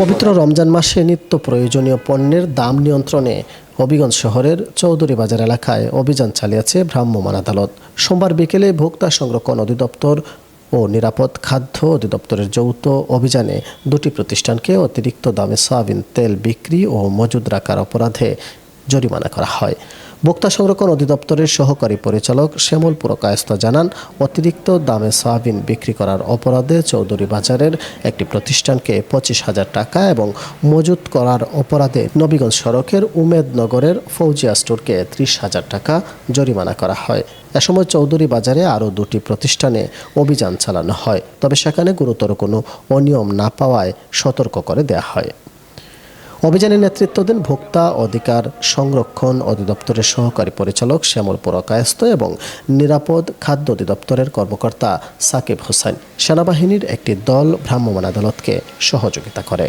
পবিত্র রমজান মাসে নিত্য প্রয়োজনীয় পণ্যের দাম নিয়ন্ত্রণে হবিগঞ্জ শহরের চৌধুরী বাজার এলাকায় অভিযান চালিয়েছে ভ্রাম্যমাণ আদালত। সোমবার বিকেলে ভোক্তা সংরক্ষণ অধিদপ্তর ও নিরাপদ খাদ্য অধিদপ্তরের যৌথ অভিযানে দুটি প্রতিষ্ঠানকে অতিরিক্ত দামে সয়াবিন তেল বিক্রি ও মজুদ রাখার অপরাধে জরিমানা করা হয়। ভোক্তা সংরক্ষণ অধিদপ্তরের সহকারী পরিচালক শ্যামল পুরকায়স্ত জানান, অতিরিক্ত দামে সয়াবিন বিক্রি করার অপরাধে চৌধুরী বাজারের একটি প্রতিষ্ঠানকে পঁচিশ হাজার টাকা এবং মজুত করার অপরাধে নবীগঞ্জ সড়কের উমেদনগরের ফৌজিয়া স্টোরকে ত্রিশ হাজার টাকা জরিমানা করা হয়। এ সময় চৌধুরী বাজারে আরও দুটি প্রতিষ্ঠানে অভিযান চালানো হয়, তবে সেখানে গুরুতর কোনো অনিয়ম না পাওয়ায় সতর্ক করে দেয়া হয়। অভিযানে নেতৃত্ব দেন ভোক্তা অধিকার সংরক্ষণ অধিদপ্তরের সহকারী পরিচালক শ্যামল পুরকায়স্ত এবং নিরাপদ খাদ্য অধিদপ্তরের কর্মকর্তা সাকিব হোসেন। সেনাবাহিনীর একটি দল ভ্রাম্যমাণ আদালতকে সহযোগিতা করে।